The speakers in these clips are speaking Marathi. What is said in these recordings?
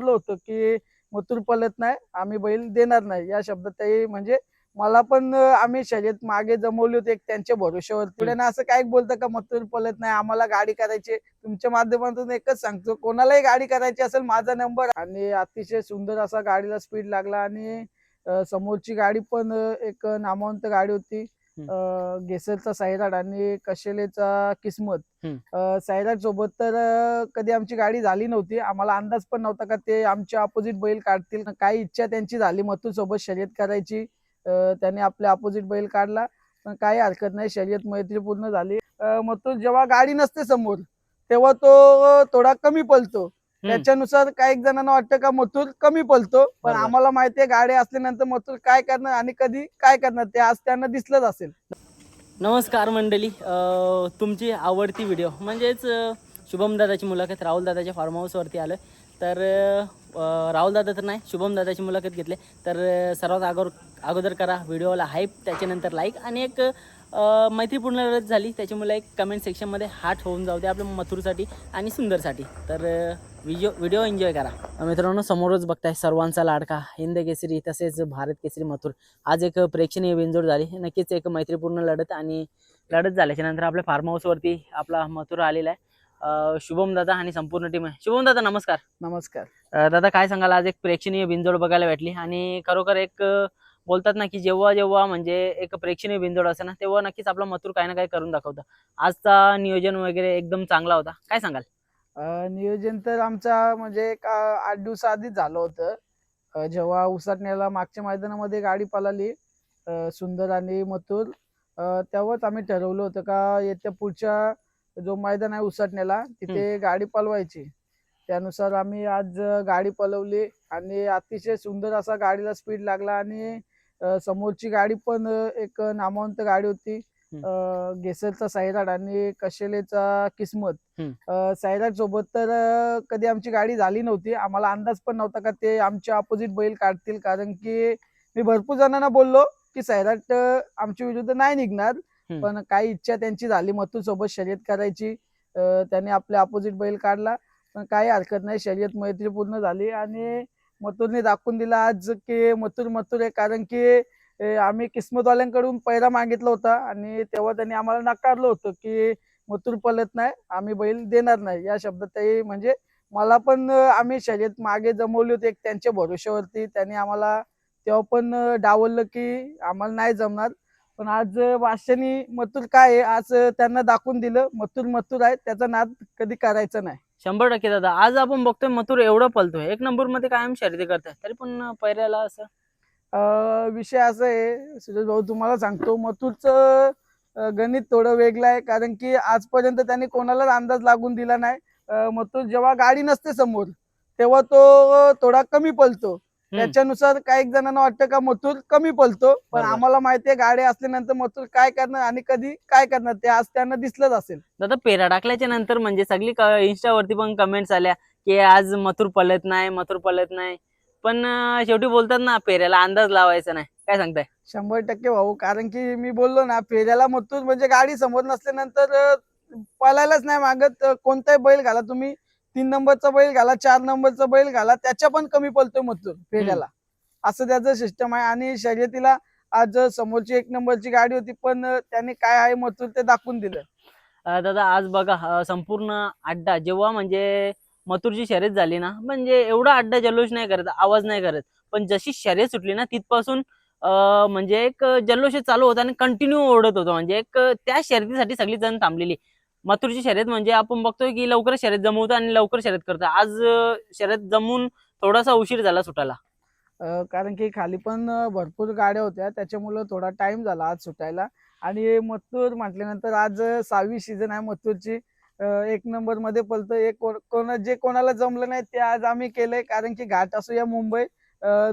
म्हटलं होतं की मथुर पलत नाही आम्ही बैल देणार नाही. या शब्दात ते म्हणजे मला पण आम्ही शर्यत मागे जमवली होती एक त्यांच्या भरोश्यावर पुढे ना असं काय बोलतं का मथुर पलत नाही आम्हाला गाडी करायची तुमच्या माध्यमातून एकच सांगतो कोणालाही गाडी करायची असेल माझा नंबर. आणि अतिशय सुंदर असा गाडीला स्पीड लागला आणि समोरची गाडी पण एक नामवंत गाडी होती. गेसरचा सायराड आणि कशेलेचा किस्मत. सायराड सोबत तर कधी आमची गाडी झाली नव्हती. आम्हाला अंदाज पण नव्हता का ते आमच्या अपोजिट बैल काढतील. काही इच्छा त्यांची झाली मथुर सोबत शर्यत करायची. त्याने आपल्या अपोजिट बैल काढला. पण काही हरकत नाही शर्यत मैत्रीपूर्ण झाली. अं, मथुर जेव्हा गाडी नसते समोर तेव्हा तो थोडा कमी पलतो त्याच्यानुसार काही जणांना वाटतं का मथुर कमी पलतो पण. आम्हाला माहितीये गाडी असल्यानंतर मथुर काय करणार आणि कधी काय करणार ते आज त्यांना दिसलंच असेल. नमस्कार मंडळी. तुमची आवडती व्हिडिओ म्हणजेच शुभम दादाची मुलाखत राहुल दादाच्या फार्म हाऊसवरती आलं. तर राहुल दादा तर नाही शुभम दादाची मुलाखत घेतली. तर सर्वात अगोदर अगोदर करा व्हिडिओला हाईप त्याच्यानंतर लाईक आणि एक मैत्रीपूर्ण लढत झाली. त्याच्यामुळे एक कमेंट सेक्शनमध्ये हार्ट होऊन जाऊ दे आपल्या मथुरसाठी आणि सुंदरसाठी. तर व्हिडिओ व्हिडिओ एन्जॉय करा. मित्रांनो समोरच बघताय सर्वांचा लाडका. हिंद केसरी तसेच भारत केसरी मथुर. आज एक प्रेक्षणीय बिंजोड झाली. नक्कीच एक मैत्रीपूर्ण लढत आणि लढत झाल्याच्यानंतर आपल्या फार्म हाऊसवरती आपला मथुर आलेला आहे. शुभम दादा आणि संपूर्ण टीम आहे. शुभम दादा नमस्कार. नमस्कार. दादा काय सांगाल? आज एक प्रेक्षणीय बिंजोड बघायला भेटली आणि खरोखर एक बोलतात ना की जेव्हा जेव्हा म्हणजे एक प्रेक्षणीय बिंजोड असते ना तेव्हा नक्कीच आपला मथुर काही ना काही करून दाखवतं. आजचा नियोजन वगैरे एकदम चांगला होता. काय सांगाल? नियोजन तर आमचा म्हणजे एक आठ दिवसा आधीच झालं होतं. अं, जेव्हा उसाटण्याला मागच्या मैदानामध्ये गाडी पळाली अं, सुंदर आणि मथुर अं, तेव्हाच आम्ही ठरवलं होतं का येत्या पुढच्या जो मैदान आहे उसाटण्याला तिथे गाडी पळवायची. त्यानुसार आम्ही आज गाडी पळवली आणि अतिशय सुंदर असा गाडीला स्पीड लागला आणि समोरची गाडी पण एक नामवंत गाडी होती. गेसरचा सायराड आणि कशेलेचा किस्मत. सायराज सोबत तर कधी आमची गाडी झाली नव्हती. आम्हाला अंदाज पण नव्हता का ते आमच्या अपोजिट बैल काढतील. कारण की मी भरपूर जणांना बोललो की सैराट अं, आमच्या विरुद्ध नाही निघणार. पण काही इच्छा त्यांची झाली. मथुर सोबत शर्यत करायची. त्याने आपल्या अपोजिट बैल काढला. पण काही हरकत नाही. शर्यत मैत्रीपूर्ण झाली. आणि मथुरने दाखवून दिला आज की मथुर मथुर आहे. कारण की आम्ही किस्मतवाल्यांकडून पैरा मागितला होता आणि तेव्हा त्यांनी आम्हाला नाकारलं होतं की मथुर पलत नाही आम्ही बैल देणार नाही. या शब्दात ते म्हणजे मला पण आम्ही शर्यत मागे जमवली होती एक त्यांच्या भरोश्यावरती. त्यांनी आम्हाला तेव्हा पण डावललं की आम्हाला नाही जमणार. पण आज वाशनी वाशानी मथुर काय आहे आज त्यांना दाखवून दिलं. मथुर मथुर आहे त्याचा नाद कधी करायचा नाही. शंभर टक्के दादा. आज आपण बघतोय मथुर एवढं पलतोय. एक नंबरमध्ये कायम शर्यती करताय. तरी पण पैऱ्याला असं? अं, विषय असा आहे सुजय भाऊ तुम्हाला सांगतो मथुरचं अं, गणित थोडं वेगळं आहे कारण की आजपर्यंत त्यांनी कोणालाच अंदाज लागून दिला नाही. अं, मथुर जेव्हा गाडी नसते समोर तेव्हा तो थोडा कमी पलतो. त्याच्यानुसार काही जणांना वाटतं का मथुर कमी पलतो पण. आम्हाला माहितीये गाडी असल्यानंतर मथुर काय करणार आणि कधी काय करणार ते आज त्यांना दिसलंच असेल. दादा पेरा टाकल्याच्या नंतर म्हणजे सगळी इंस्टावरती पण कमेंट्स आल्या की आज मथुर पलत नाही मथुर पलत नाही. पण शेवटी बोलतात ना पेऱ्याला अंदाज लावायचा नाही. काय सांगताय? शंभर टक्के भाऊ कारण की मी बोललो ना फेऱ्याला मथुर म्हणजे गाडी समोर नसल्यानंतर अं, पळायलाच नाही मागत कोणताही बैल घाला तुम्ही. तीन नंबरचा बैल घाला चार नंबरचा बैल घाला त्याच्या पण कमी पळतोय मथुर फेऱ्याला. असं त्याचं सिस्टम आहे. आणि शर्यतीला आज समोरची एक नंबरची गाडी होती पण त्याने काय आहे मथुर ते दाखवून दिलं. दादा आज बघा संपूर्ण अड्डा जेव्हा म्हणजे मथुरची शर्यत झाली ना म्हणजे एवढा अड्डा जल्लोष नाही करत आवाज नाही करत. पण जशी शर्यत सुटली ना तिथपासून म्हणजे एक जल्लोष चालू होता आणि कंटिन्यू ओढत होतो. म्हणजे एक त्या शर्यतीसाठी सगळी जण थांबलेली. मथुरची शर्यत म्हणजे आपण बघतोय की लवकर शर्यत जमवतो आणि लवकर शर्यत करतो. आज शर्यत जमून थोडासा उशीर झाला सुटायला. कारण की खाली पण भरपूर गाड्या होत्या. त्याच्यामुळं थोडा टाइम झाला आज सुटायला. आणि मथुर म्हटल्यानंतर आज सहावी सीझन आहे मथुरची. एक नंबरमध्ये पलतो एक कोण कोणा- जे कोणाला जमलं नाही ते आज आम्ही केलंय. कारण की घाट असो या मुंबई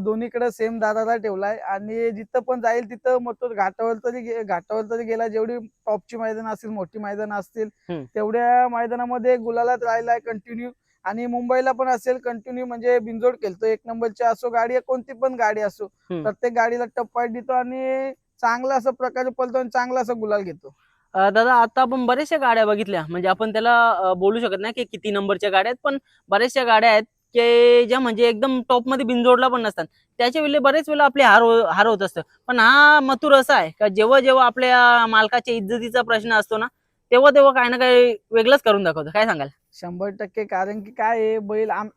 दोन्हीकडे सेम दादाला ठेवलाय. आणि जिथं पण जाईल तिथं मथुर घाटावर तरी घाटावर तरी गेला. जेवढी टॉपची मैदान असतील मोठी मैदान असतील. तेवढ्या मैदानामध्ये गुलालात राहिलाय कंटिन्यू आणि मुंबईला पण असेल कंटिन्यू म्हणजे बिनजोड खेळतो. एक नंबरची असो गाडी कोणती पण गाडी असो. प्रत्येक गाडीला टप्पाट देतो आणि चांगला असं प्रकारे पळतो आणि चांगला असं गुलाल घेतो. दादा आता आपण बऱ्याचशा गाड्या बघितल्या. म्हणजे आपण त्याला बोलू शकत नाही की किती नंबरच्या गाड्या आहेत पण बऱ्याचशा गाड्या आहेत. की ज्या म्हणजे एकदम टॉपमध्ये बिनजोडला पण नसतात. त्याच्या वेळी बरेच वेळेला आपले हार हो- हार होत असतं. पण हा मथुर असा आहे का जेव्हा जेव्हा आपल्या मालकाच्या इज्जतीचा प्रश्न असतो ना तेव्हा तेव्हा काही ना काही वेगळंच करून दाखवतो. काय सांगाल? शंभर टक्के. कारण की काय आहे बैल आम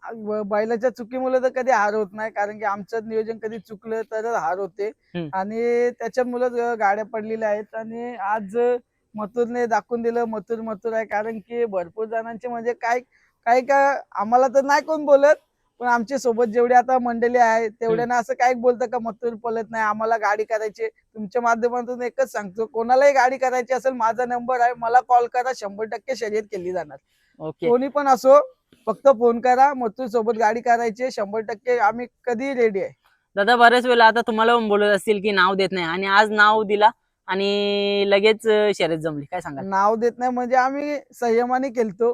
बैलाच्या चुकीमुळे तर कधी हार होत नाही. कारण की आमचं नियोजन कधी चुकलं तरच हार होते. आणि त्याच्यामुळेच गाड्या पडलेल्या आहेत. आणि आज मथुरने दाखवून दिलं मथुर मथुर आहे. कारण की भरपूर जणांचे म्हणजे काय काही का आम्हाला तर नाही कोण बोलत पण आमच्यासोबत जेवढे आता मंडळी आहे तेवढ्यांना असं काय बोलतं का मथुर पळत नाही आम्हाला गाडी करायची. तुमच्या माध्यमातून एकच सांगतो कोणालाही गाडी करायची असेल माझा नंबर आहे मला कॉल करा शंभर टक्के शर्यत केली जाणार ओके कोणी पण असो फक्त फोन करा मथुर सोबत गाडी करायची. शंभर टक्के आम्ही कधी रेडी आहे दादा बऱ्याच वेळेला आता तुम्हाला पण बोलत असतील की नाव देत नाही आणि आज नाव दिला आणि लगेच शर्यत जमली काय सांगाल नाव देत नाही म्हणजे आम्ही संयमाने केलतो.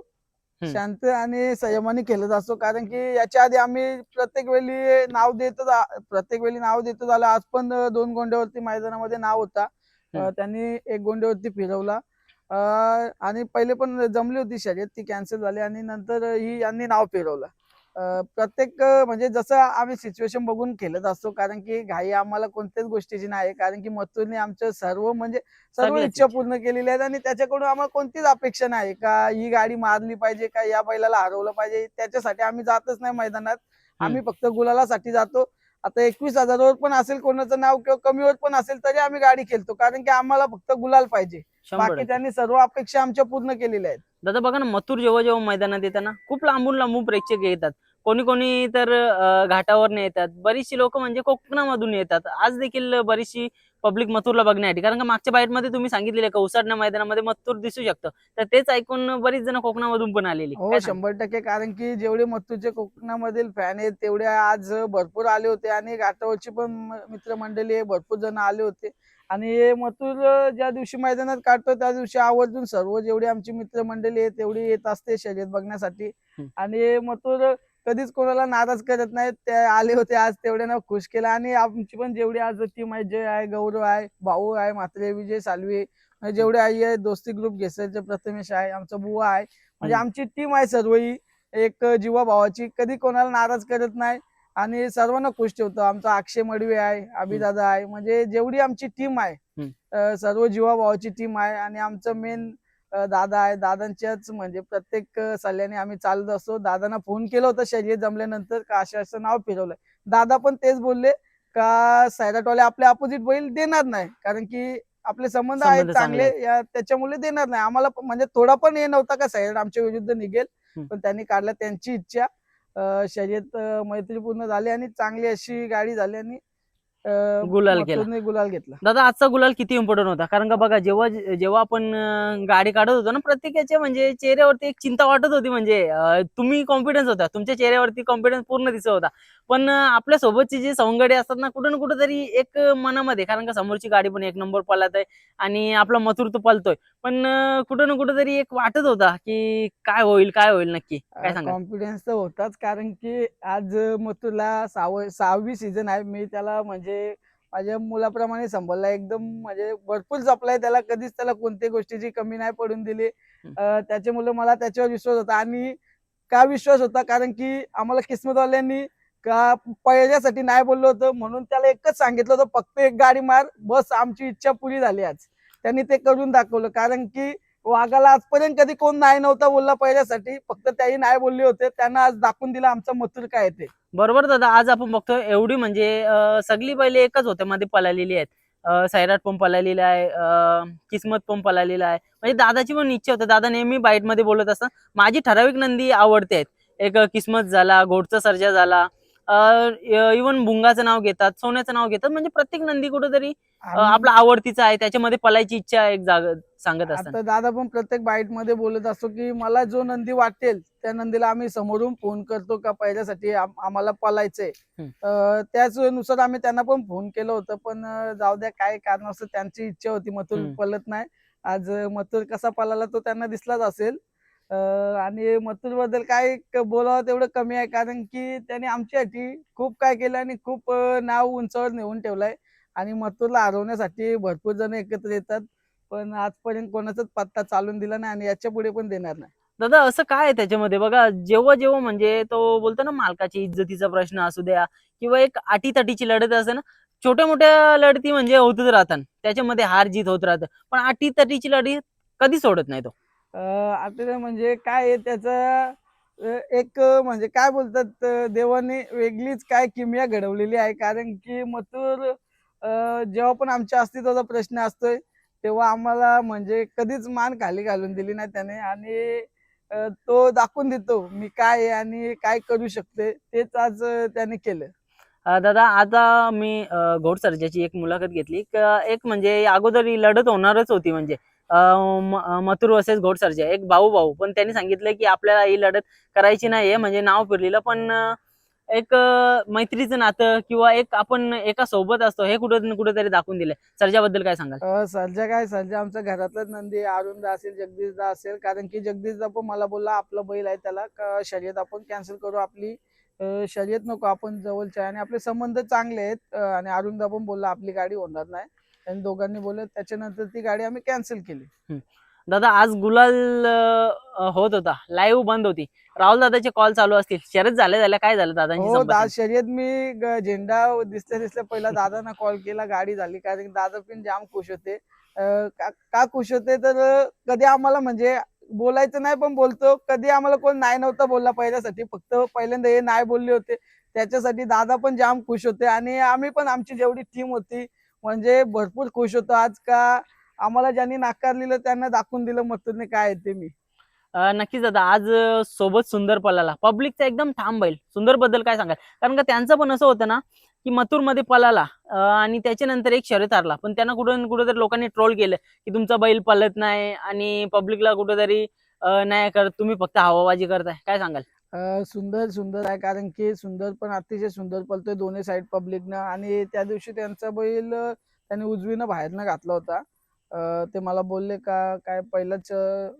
शांत आणि संयमाने केलं असतो कारण की याच्या आधी आम्ही प्रत्येक वेळी नाव देतच आ- प्रत्येक वेळी नाव देतो झालं. आज पण दोन गोंड्यावरती मैदानामध्ये नाव होता. त्यांनी एक गोंड्यावरती फिरवला. आणि पहिले पण जमली होती शर्यत. ती कॅन्सल झाली आणि नंतर ही यांनी नाव फिरवलं. प्रत्येक म्हणजे जसं आम्ही सिच्युएशन बघून खेळत असतो कारण की घाई आम्हाला कोणत्याच गोष्टीची नाही कारण की मथुरने आमचं सर्व म्हणजे सर्व इच्छा. पूर्ण केलेल्या आहेत आणि त्याच्याकडून आम्हाला कोणतीच अपेक्षा नाही का ही गाडी मारली पाहिजे का या बैलाला हरवलं पाहिजे त्याच्यासाठी आम्ही जातच नाही मैदानात. आम्ही फक्त गुलालासाठी जातो. आता एकवीस हजारावर पण असेल कोणाचं नाव किंवा कमीवर पण असेल तरी आम्ही गाडी खेळतो कारण की आम्हाला फक्त गुलाल पाहिजे. बाकी. त्यांनी सर्व अपेक्षा आमच्या पूर्ण केलेल्या आहेत. दादा बघा ना मथुर जेव्हा जेव्हा मैदानात येताना खूप लांबून लांबून प्रेक्षक येतात. कोणी कोणी तर अं, घाटावरनं येतात. बरीचशी लोक म्हणजे कोकणामधून येतात. आज देखील बरीचशी पब्लिक मथुरला बघण्यासाठी कारण का मागच्या बाईटमध्ये तुम्ही सांगितलेलं का उसाडण्या मैदानामध्ये मथुर दिसू शकतं. तर तेच ऐकून बरीच जण कोकणामधून पण आलेली हो? शंभर टक्के. कारण की जेवढे मथुरचे कोकणामधील फॅन आहेत तेवढे आज भरपूर आले होते. आणि घाटावरची पण मित्रमंडळी भरपूर जण आले होते. आणि मथुर ज्या दिवशी मैदानात काढतो त्या दिवशी आवर्जून सर्व जेवढी आमची मित्रमंडळी आहे तेवढी येत असते शर्यत बघण्यासाठी. आणि मथुर कधीच कोणाला नाराज करत नाहीत. ते आले होते आज तेवढ्यानं खुश केला. आणि आमची पण जेवढी आज टीम आहे जय आहे गौरव आहे भाऊ आहे म्हात्रे विजय सालवे म्हणजे जेवढे आई आहे दोस्ती ग्रुप घेसायचे प्रथमेश आहे आमचा बुवा आहे. म्हणजे. आमची टीम आहे सर्व ही एक जीवा भावाची. कधी कोणाला नाराज करत नाही. आणि सर्वांना खुश ठेवतो. आमचा अक्षय मडवे आहे अभिदादा आहे. म्हणजे जेवढी आमची टीम आहे सर्व जीवा भावाची टीम आहे. आणि आमचं मेन दादा आहे दादांच्याच म्हणजे प्रत्येक सल्ल्याने आम्ही चालत असतो. दादांना फोन केला होता शर्यत जमल्यानंतर का असं असं नाव फिरवलंय. दादा पण तेच बोलले का सैराटवाले आपले अपोजिट बैल देणार नाही. कारण की आपले संबंध आहेत चांगले त्याच्यामुळे देणार नाही. आम्हाला म्हणजे थोडा पण हे नव्हता का सैराट आमच्या विरुद्ध निघेल. पण त्यांनी काढला त्यांची इच्छा शर्यत मैत्रीपूर्ण झाली आणि चांगली अशी गाडी झाली आणि गुलाल केला. गुलाल घेतला. दादा आजचा गुलाल किती इम्पॉर्टंट होता? कारण का बघा जेव्हा जेव्हा आपण गाडी काढत होतो ना प्रत्येकाच्या म्हणजे चेहऱ्यावरती एक चिंता वाटत होती म्हणजे तुम्ही कॉन्फिडन्स होता तुमच्या चेहऱ्यावरती कॉन्फिडन्स पूर्ण दिसत होता. पण आपल्या सोबतचे जे सवंगडे असतात ना कुठं ना कुठं तरी एक मनामध्ये कारण का समोरची गाडी पण एक नंबर पळत आहे आणि आपला मथुर तो पळतोय. पण कुठं ना कुठं तरी एक वाटत होता की काय होईल काय होईल नक्की? काय सांगा कॉन्फिडन्स तर होताच कारण की आज मथुरला सहावी सीझन आहे मी त्याला म्हणजे माझ्या मुलाप्रमाणे सांभाळला. एकदम म्हणजे भरपूर जपलाय त्याला. कधीच त्याला कोणत्याही गोष्टीची कमी नाही पडून दिली. अं, त्याच्यामुळे मला त्याच्यावर विश्वास होता. आणि का विश्वास होता? कारण की आम्हाला किस्मतवाल्यांनी का पहिल्यासाठी नाही बोललो होतं म्हणून त्याला एकच सांगितलं होतं फक्त एक गाडी मार. बस आमची इच्छा पुरी झाली आज. त्यांनी ते करून दाखवलं. कारण की वाघाला आजपर्यंत कधी कोण नाही नव्हता बोलला पहिल्यासाठी. फक्त त्याही नाही बोलले होते. त्यांना आज दाखवून दिला आमचा मथुर काय ते. बरोबर दादा आज आपण बघतोय एवढी म्हणजे सगळी पहिले एकच होत्या मध्ये पळालेली आहेत. सैराट पण पळालेला आहे किस्मत पण पळालेला आहे. म्हणजे दादाची पण इच्छा होती. दादा नेहमी बाईटमध्ये बोलत असतात. माझी ठराविक नंदी आवडते. आहेत एक किस्मत झाला घोडचा सर्जा झाला. इवन भुंगाचं नाव घेतात सोन्याचं नाव घेतात म्हणजे प्रत्येक नंदी कुठेतरी आपला आवडतीचा आहे त्याच्यामध्ये पळायची इच्छा एक जाग सांगत असतात दादा पण प्रत्येक बाईटमध्ये बोलत असतो की मला जो नंदी वाटेल त्या नंदीला आम्ही समोरून फोन करतो का पहिल्यासाठी आम- आम्हाला पलायचंय. त्याच नुसार आम्ही त्यांना पण फोन केलं होतं पण जाऊ द्या काय कारण असं त्यांची इच्छा होती मथुर. पलत नाही. आज मथुर कसा पलाला तो त्यांना दिसलाच असेल. आणि मथुरबद्दल काय बोलावं तेवढं कमी आहे कारण की त्याने आमच्यासाठी खूप काय केलं आणि खूप नाव उंचावर नेऊन ठेवलंय. आणि मथुरला हरवण्यासाठी भरपूर जण एकत्र येतात पण आजपर्यंत कोणाचाच पत्ता चालून दिला नाही आणि याच्यापुढे पण देणार नाही. दादा असं काय आहे त्याच्यामध्ये? बघा जेव्हा जेव्हा म्हणजे तो बोलतो ना मालकाची इज्जतीचा प्रश्न असू द्या किंवा एक अटीतटीची लढत असते ना छोट्या मोठ्या लढती म्हणजे होतच राहतात. त्याच्यामध्ये हार जीत होत राहतं. पण अटीतटीची लढी कधी सोडत नाही तो? आता म्हणजे काय आहे त्याचं एक म्हणजे काय बोलतात देवाने वेगळीच काय किमया घडवलेली आहे. कारण की मथुर जेव्हा पण आमच्या अस्तित्वाचा प्रश्न असतोय तेव्हा आम्हाला म्हणजे कधीच मान खाली घालून दिली नाही त्याने. आणि तो दाखवून देतो मी काय आहे आणि काय करू शकते तेच आज त्याने केलं. दादा आता मी अं, घोड एक मुलाखत घेतली. एक म्हणजे अगोदर ही लढत होणारच होती म्हणजे. मथुर वर्सेस घोड एक भाऊ भाऊ. पण त्यांनी सांगितलं की आपल्याला ही लढत करायची नाहीये म्हणजे नाव फिरलेलं. पण एक मैत्रीचं नातं किंवा एक आपण एका सोबत असतो हे कुठं कुठेतरी दाखवून दिलंय. सर्जाबद्दल काय सांगाल? सर्जा काय? सर्जा आमच्या घरातलाच नंदी अरुणदा असेल जगदीशदा असेल. कारण की जगदीशदा पण मला बोलला आपलं बैल आहे त्याला. शर्यत आपण कॅन्सल करू आपली. शर्यत नको आपण जवळच्या आणि आपले संबंध चांगले आहेत. आणि अरुणदा पण बोलला आपली गाडी होणार नाही. आणि दोघांनी बोलले त्याच्यानंतर ती गाडी आम्ही कॅन्सल केली. दादा आज गुलाल अं, होत होता. लाईव्ह बंद होती. राहुल दादाचे कॉल चालू असतील. शरद झाल्या झाल्या. काय झालं दादांची हो दा? शर्यत मी ग- झेंडा दिसल्या दिसल्या पहिला दादांना कॉल केला. गाडी झाली. कारण की दादा पण जाम खुश होते. अ, का का खुश होते? तर अ, कधी आम्हाला म्हणजे बोलायचं नाही पण बोलतो. कधी आम्हाला कोण नाही नव्हता बोलला पहिल्यासाठी. फक्त पहिल्यांदा हे नाही बोलले होते. त्याच्यासाठी दादा पण जाम खुश होते. आणि आम्ही पण आमची जेवढी टीम होती म्हणजे भरपूर खुश होतो. आज का आम्हाला ज्यांनी नाकारलेलं त्यांना दाखवून दिलं मथुरने काय ते मी. नक्कीच दादा आज सोबत सुंदर पलाला. पब्लिकचा एकदम ठाम बैल. सुंदरबद्दल काय सांगाल? कारण का त्यांचं पण असं होतं ना की मथुरमध्ये मध्ये आणि त्याच्यानंतर एक शर्यत हारला पण त्यांना कुठं ना कुठेतरी लोकांनी ट्रोल केलं की तुमचा बैल पलत नाही आणि पब्लिकला कुठेतरी नाही करत तुम्ही फक्त हवाबाजी करताय. काय सांगाल? सुंदर सुंदर आहे. कारण की सुंदर पण अतिशय सुंदर पळतोय दोन्ही साईड पब्लिकनं आणि त्या दिवशी त्यांचा बैल त्यांनी उजवीनं बाहेरनं घातला होता. ते मला बोलले का काय पहिलंच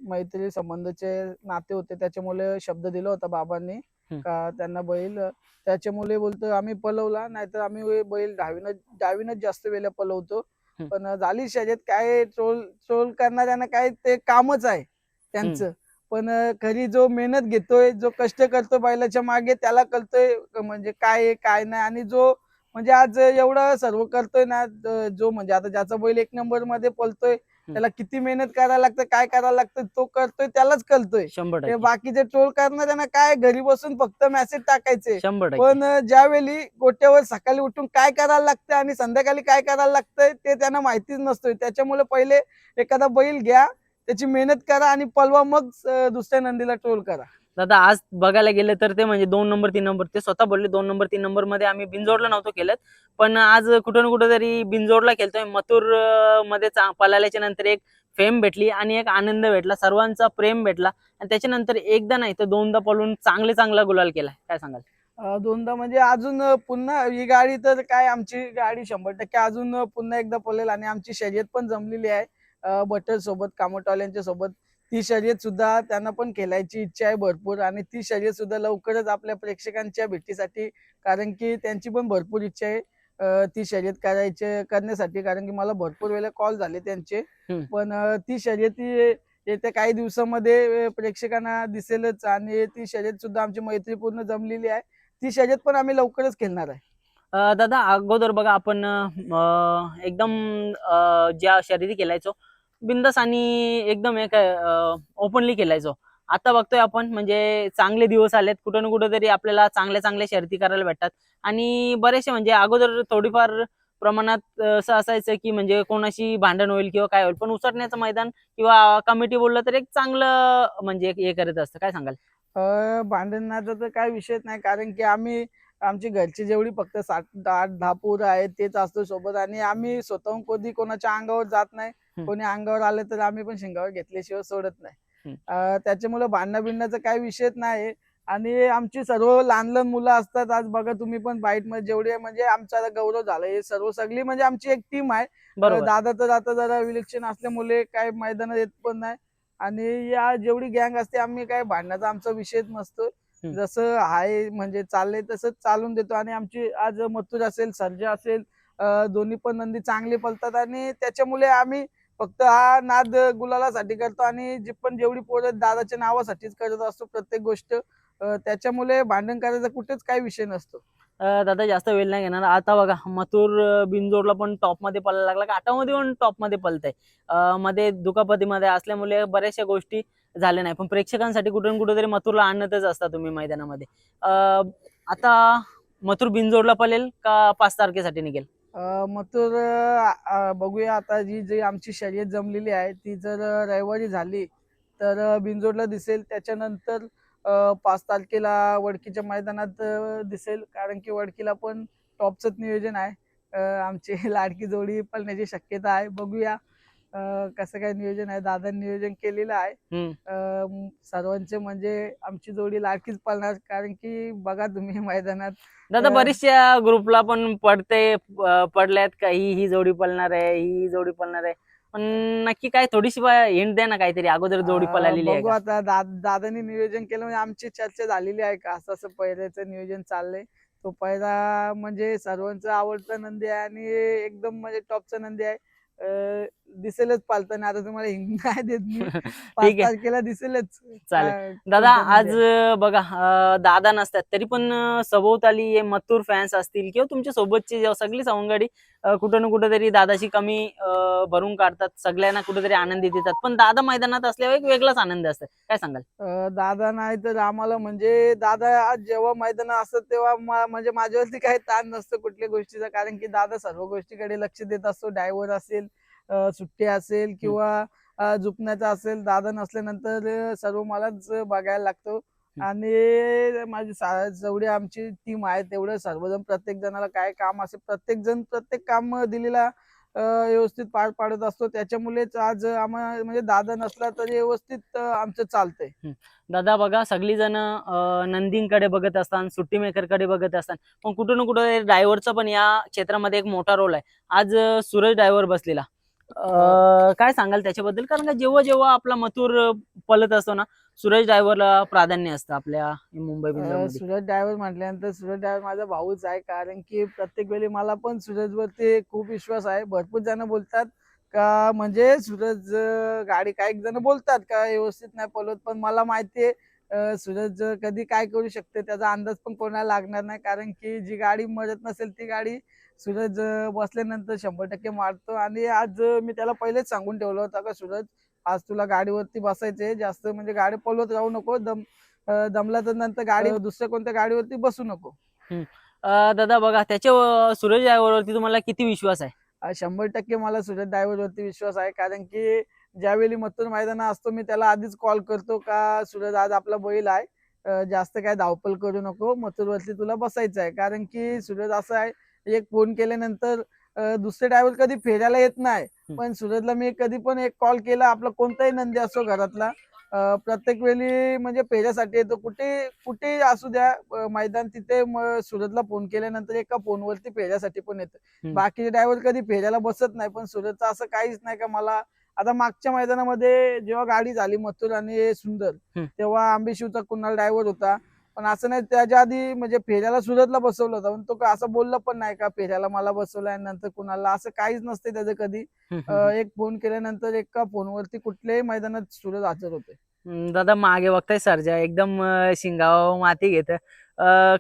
मैत्री संबंधचे नाते होते. त्याच्यामुळे शब्द दिला होता बाबांनी. का त्यांना बैल. त्याच्यामुळे बोलतो आम्ही पलवला. नाहीतर आम्ही बैल डावीनं डावीनच जास्त वेळेला पलवतो. पण झाली शर्यत. काय ट्रोल ट्रोल करणाऱ्यांना काय ते कामच आहे त्यांचं. पण खरी जो मेहनत घेतोय जो कष्ट करतो बैलाच्या मागे त्याला कळतोय म्हणजे काय आहे काय नाही. आणि जो म्हणजे आज एवढं सर्व करतोय ना ज- म्हणजे आता ज्याचा बैल एक नंबरमध्ये पळतोय त्याला किती मेहनत करायला लागतं काय करायला लागतं तो करतोय त्यालाच कळतोय. शंभर बाकीचे ट्रोल करणाऱ्यांना काय घरी बसून फक्त मेसेज टाकायचे. शंभर पण ज्यावेळी गोट्यावर सकाळी उठून काय करायला लागतं आणि संध्याकाळी काय करायला लागतंय ते त्यांना माहितीच नसतोय. त्याच्यामुळे पहिले एखादा बैल घ्या त्याची मेहनत करा आणि पलवा मग दुसऱ्या नंदीला ट्रोल करा. दादा आज बघायला गेलं तर ते म्हणजे दोन नंबर तीन नंबर ते स्वतः बोलले दोन नंबर तीन नंबरमध्ये आम्ही बिनजोडला नव्हतो केलं पण आज कुठं ना कुठं तरी बिनजोडला खेळतोय मथुरमध्ये पळाल्याच्या नंतर एक फेम भेटली आणि एक आनंद भेटला. सर्वांचा प्रेम भेटला. आणि त्याच्यानंतर एकदा नाही तर दोनदा पळून चांगले चांगला गुलाल केलाय काय सांगाल? दोनदा म्हणजे अजून पुन्हा ही गाडी तर काय आमची गाडी शंभर टक्के अजून पुन्हा एकदा पळेल आणि आमची शर्यत पण जमलेली आहे. बटर सोबत कामटवाल्यांच्या सोबत ती शर्यत सुद्धा त्यांना पण खेळायची इच्छा आहे भरपूर आणि ती शर्यत सुद्धा लवकरच आपल्या प्रेक्षकांच्या भेटीसाठी कारण की त्यांची पण भरपूर इच्छा आहे ती शर्यत करायचे करण्यासाठी कारण की मला भरपूर वेळेला कॉल झाले त्यांचे. पण ती शर्यती येत्या काही दिवसामध्ये प्रेक्षकांना दिसेलच आणि ती शर्यत सुद्धा आमची मैत्रीपूर्ण जमलेली आहे. ती शर्यत पण आम्ही लवकरच खेळणार आहे. दादा अगोदर बघा आपण एकदम ज्या शर्यती केलायचो बिंदास आणि एकदम एक ओपनली केलायचो आता बघतोय आपण म्हणजे चांगले दिवस आलेत कुठं ना कुठं तरी आपल्याला चांगल्या चांगल्या शर्यती करायला भेटतात. आणि बरेचसे म्हणजे अगोदर थोडीफार प्रमाणात असं असायचं की म्हणजे कोणाशी भांडण होईल किंवा काय होईल पण उसरण्याचं मैदान किंवा कमिटी बोललं तर एक चांगलं म्हणजे एक हे करत असतं. काय सांगाल? भांडण भांडणाचा तर काय विषयच नाही कारण की आम्ही आमची घरची जेवढी फक्त सात आठ दहा पोरं आहेत तेच असतो सोबत. आणि आम्ही स्वतःहून कधी कोणाच्या अंगावर जात नाही. कोणी अंगावर आलं तर आम्ही पण शिंगावर घेतल्याशिवाय सोडत नाही. त्याच्यामुळे भांडणं बिंडण्याचा काय विषयच नाही आणि आमची सर्व लहान लहान मुलं असतात. आज बघा तुम्ही पण बाईटमध्ये जेवढे म्हणजे आमचा गौरव झाला. हे सर्व सगळी म्हणजे आमची एक टीम आहे. दादा तर आता जरा विलक्षण असल्यामुळे काय मैदानात येत पण नाही. आणि या जेवढी गँग असते आम्ही काय भांडण्याचा आमचा विषयच नसतो. जसं आहे म्हणजे चाललंय तसंच चालून देतो. आणि आमची आज मथुर असेल सर्जा असेल दोन्ही पण नंदी चांगले पळतात. आणि त्याच्यामुळे आम्ही फक्त हा नाद गुलालासाठी करतो. आणि जी पण जेवढी पोरं दादाच्या नावासाठीच करत असतो प्रत्येक गोष्ट त्याच्यामुळे भांडण करायचा कुठेच काही विषय नसतो. दादा जास्त वेळ नाही घेणार. आता बघा मथुर अं, बिनजोडला पण टॉपमध्ये पळायला लागला. काटामध्ये पण टॉपमध्ये पळतंय. अं, मध्ये दुखापतीमध्ये असल्यामुळे बऱ्याचशा गोष्टी झाले नाही. पण प्रेक्षकांसाठी कुठून कुठेतरी मथुरला आणतच असता तुम्ही मैदानामध्ये. आता मथुर बिनजोडला पडेल का पाच तारखेसाठी निघेल? मथुर बघूया आता जी जी आमची शर्यत जमलेली आहे ती जर रविवारी झाली तर बिनजोडला दिसेल. त्याच्यानंतर पाच तारखेला वडकीच्या मैदानात दिसेल. कारण की वडकीला पण टॉपचंच नियोजन आहे. आमची लाडकी जोडी पळण्याची शक्यता आहे. बघूया कसं काय नियोजन आहे? दादा नियोजन केलेलं आहे. सर्वांचे म्हणजे आमची जोडी लाडकीच पळणार कारण की बघा तुम्ही मैदानात. दादा बरीचशा ग्रुपला पण पडते पडल्यात का ही ही जोडी पळणार आहे ही जोडी पळणार आहे. पण नक्की काय थोडीशी हिंट द्या ना काहीतरी अगोदर जोडी पळालेली आहे? आता दादानी नियोजन केलं म्हणजे आमची चर्चा झालेली आहे का? असं असं पहिल्याचं नियोजन चाललंय. तो पहिला म्हणजे सर्वांचा आवडता नंदी आहे आणि एकदम म्हणजे टॉपचा नंदी आहे. दिसेलच पालताना. आता तुम्हाला हिंग नाही देत मी पाच ठीक आहे. तारखेला दिसेलच. चालेल. अं, दादा कोणता आज बघा अं, दादा नसतात तरी पण अं, सभोवताली हे मथुर फॅन्स असतील किंवा तुमच्या सोबतची सगळी सवंगडी अं, कुठं ना कुठेतरी दादाची कमी अं, भरून काढतात सगळ्यांना कुठेतरी आनंदी देतात. पण दादा मैदानात असल्यावर एक वेगळाच आनंद असतो. काय सांगाल? अं, दादा नाही तर आम्हाला म्हणजे दादा आज जेव्हा मैदान असतं तेव्हा मा- म्हणजे माझ्यावरती काही ताण नसतो कुठल्या गोष्टीचा. कारण की दादा सर्व गोष्टीकडे लक्ष देत असतो. ड्रायव्हर असेल सुट्टी असेल किंवा अं, झुकण्याचं असेल दादा नसल्यानंतर अं, सर्व मलाच बघायला लागतो. आणि माझी जेवढी आमची टीम आहे तेवढं सर्वजण प्रत्येक जणाला काय काम असेल प्रत्येक जण प्रत्येक काम दिलेला व्यवस्थित पार पाडत असतो. त्याच्यामुळेच आज आम्हाला म्हणजे दादा नसला तरी व्यवस्थित आमचं चालतंय. दादा बघा सगळी जण नंदींकडे बघत असतात सुट्टी मेकरकडे बघत असतात. पण कुठं ना कुठं ड्रायव्हरचा पण या क्षेत्रामध्ये एक मोठा रोल आहे. आज सूरज ड्रायव्हर बसलेला. अं, काय सांगाल त्याच्याबद्दल? कारण का जेव्हा जेव्हा आपला मथुर अं, पळत असतो ना सूरज ड्रायव्हरला प्राधान्य असतं आपल्या मुंबई अं, बिंदूमध्ये सूरज ड्रायव्हर म्हटल्यानंतर सूरज ड्रायव्हर माझा भाऊच आहे. कारण की प्रत्येक वेळी मला पण सूरजवरती खूप विश्वास आहे. भरपूर जण बोलतात का म्हणजे सूरज अं, गाडी काही जण बोलतात का व्यवस्थित नाही पळवत पण मला माहितीये अं, सूरज कधी काय करू शकते त्याचा अंदाज पण कोणाला लागणार नाही. कारण की जी गाडी मरत नसेल ती गाडी सूरज बसल्यानंतर शंभर टक्के मारतो. आणि आज मी त्याला पहिलेच सांगून ठेवलं होतं का सूरज आज तुला गाडीवरती बसायचंय जास्त म्हणजे गाडी पळवत राहू नको दम दमला तर नंतर गाडी दुसऱ्या कोणत्या गाडीवरती बसू नको. दादा बघा त्याच्या सूरज ड्रायव्हरवरती तुम्हाला किती विश्वास आहे? शंभर टक्के मला सूरज ड्रायव्हर वरती विश्वास आहे. कारण की ज्यावेळी मथुर मैदान असतो मी त्याला आधीच कॉल करतो का सूरज आज आपला बैल आहे. जास्त काय धावपल करू नको मथुर वरती तुला बसायचं आहे कारण की सूरज असं आहे एक फोन केल्यानंतर दुसरे ड्रायव्हर कधी फेरायला येत नाही. पण सूरजला मी कधी पण एक कॉल केला आपला कोणताही नंदी असो घरातला प्रत्येक वेळी म्हणजे फेऱ्यासाठी येतो. कुठे कुठे असू द्या मैदान तिथे सूरजला फोन केल्यानंतर एका फोनवरती फेऱ्यासाठी पण येतं. बाकीचे ड्रायव्हर कधी फेऱ्याला बसत नाही पण सूरजचं असं काहीच नाही का मला आता मागच्या मैदानामध्ये जेव्हा गाडी झाली मथुर आणि सुंदर. तेव्हा आंबेशिवचा कुणाल ड्रायव्हर होता. पण असं नाही त्याच्या आधी म्हणजे फेऱ्याला सूरजला बसवलं होतं. पण तो असं बोललं पण नाही का फेऱ्याला मला बसवलं आणि नंतर कुणाला असं काहीच नसते त्याचं कधी. एक फोन केल्यानंतर एका फोनवरती कुठल्याही मैदानात सूरज हजर होते. दादा मागे बघताय सरजा एकदम शिंगाव माती घेत.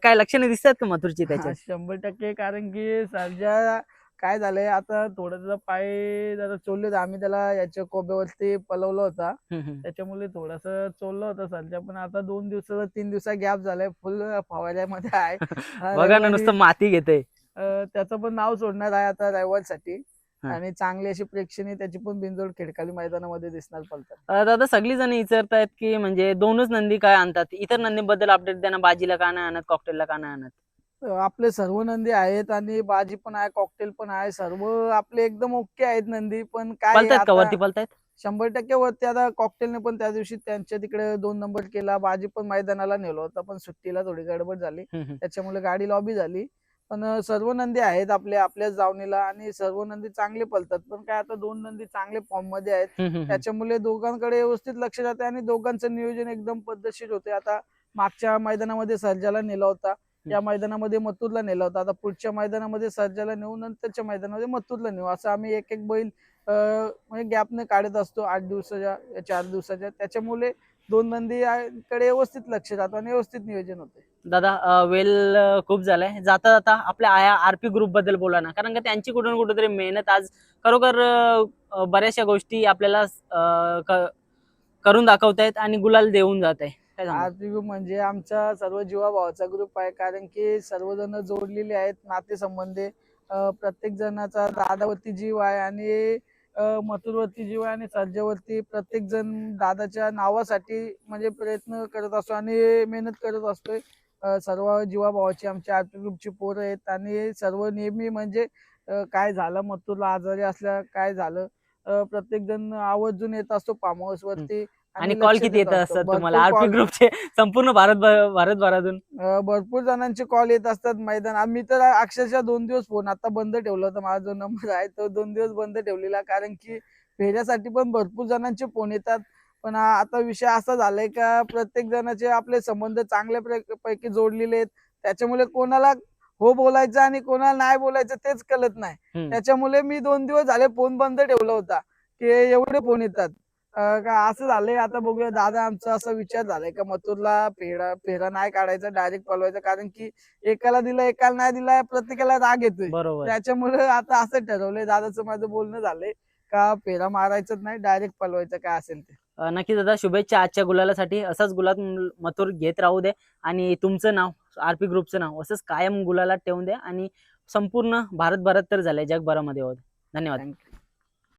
काय लक्षणे दिसतात का मथुरची त्याच्यात? शंभर टक्के कारण की सर्जा काय झालंय? आता थोडं पाय जरा चोरले होते आम्ही त्याला याच्या कोब्यावरती पलवलं होता. त्याच्यामुळे थोडस चोरलं होतं सर्जा पण आता दोन दिवसाचा तीन दिवसा गॅप झालाय. फुल फवाऱ्यामध्ये आहे. बघा ना नुसतं माती घेते. त्याचं पण नाव सोडणार आहे आता रविवारसाठी. आणि चांगली अशी प्रेक्षणीय त्याची पण बिनजोड खेळखाली मैदानामध्ये दिसणार पलतात. अं, दादा सगळी जण विचारतायत की म्हणजे दोनच नंदी काय आणतात? इतर नंदीबद्दल अपडेट ना. बाजीला का नाही आणत? कॉकटेलला का नाही आणत? आपले सर्व नंदी आहेत आणि बाजी पण आहे कॉकटेल पण आहे सर्व आपले एकदम ओके आहेत नंदी. पण काय पलतायत का आता- वरती पलतायत? शंभर टक्के वरती आता कॉकटेलने पण त्या दिवशी त्यांच्या तिकडे दोन नंबर केला. बाजी पण मैदानाला नेलो होता पण सुट्टीला थोडी गडबड झाली. हम्म, हम्म. त्याच्यामुळे गाडी लॉबी झाली. पण अं, सर्व नंदी आहेत आपल्या आपल्याच जावणीला आणि सर्व नंदी चांगले पलतात. पण काय आता दोन नंदी चांगले फॉर्ममध्ये आहेत. हम्म, हम्म, हम्म. त्याच्यामुळे दोघांकडे व्यवस्थित लक्ष जाते आणि दोघांचं नियोजन एकदम पद्धतशीर होते आता मागच्या मैदानामध्ये सर्जाला नेला होता. या मैदानामध्ये मथुरला नेला होता. आता पुढच्या मैदानामध्ये सर्जाला नेऊ नंतरच्या मैदानामध्ये मथुरला नेऊ. असं आम्ही एक एक बैल म्हणजे गॅपने काढत असतो. आठ दिवसाच्या या चार दिवसाच्या. त्याच्यामुळे दोन नंदी कडे व्यवस्थित लक्ष जातो आणि व्यवस्थित नियोजन होते दादा वेल खूप झालाय. जाता जाता आपल्या आया आरपी ग्रुपबद्दल बोला ना. कारण का त्यांची कुठून कुठेतरी मेहनत आज खरोखर बऱ्याचशा गोष्टी आपल्याला करून दाखवतायत आणि गुलाल देऊन जात आहे काय सांगाल? ग्रुप म्हणजे आमचा सर्व जीवाभावाचा ग्रुप आहे कारण की सर्वजण जोडलेले आहेत नातेसंबंधी. अं, प्रत्येक जणाचा दादावरती जीव आहे आणि अं, मथुरवरती जीव आहे आणि सर्जावरती प्रत्येक जण दादाच्या नावासाठी म्हणजे प्रयत्न करत असतो आणि मेहनत करत असतोय. अं, सर्व जीवाभावाची आमची आरती ग्रुपची पोरं आहेत आणि सर्व नेहमी म्हणजे अं, काय झालं? मथुरला आजारी असल्या काय झालं? प्रत्येक जण आवर्जून येत असतो फार्म हाऊस वरती. आणि कॉल किती येत असतो. असतात तुम्हाला? आरपी ग्रुपचे संपूर्ण भारत भारतभरातून अं, भरपूर जणांचे कॉल येत असतात मैदान. आम्ही तर अक्षरशः दोन दिवस फोन आता बंद ठेवला होता. माझा जो नंबर आहे तो दोन दिवस बंद ठेवलेला. कारण की फेऱ्यासाठी पण भरपूर जणांचे फोन येतात. पण आता विषय असा झालाय का प्रत्येक जणाचे आपले संबंध चांगल्या पैकी जोडलेले आहेत. त्याच्यामुळे कोणाला हो बोलायचं आणि कोणाला नाही बोलायचं तेच कळत नाही. त्याच्यामुळे मी दोन दिवस झाले फोन बंद ठेवला होता की एवढे फोन येतात. असं झालंय आता बघूया. दादा आमचा असा विचार झालाय का मथुरला फेरा फेरा नाही काढायचा डायरेक्ट पळवायचा? कारण की एकाला दिला एकाला नाही दिला प्रत्येकाला राग येतोय. बरोबर. त्याच्यामुळे आता असं ठरवलंय. दादाचं माझं बोलणं झालंय का फेरा मारायचाच नाही डायरेक्ट पळवायचं काय असेल ते. नक्की दादा शुभेच्छा आजच्या गुलालासाठी. असाच गुलाल मथुर घेत राहू दे. आणि तुमचं नाव आरपी ग्रुपचं नाव असंच कायम गुलालात ठेवून द्या आणि संपूर्ण भारतभरात तर झालंय जगभरामध्ये होत. धन्यवाद. थँक्यू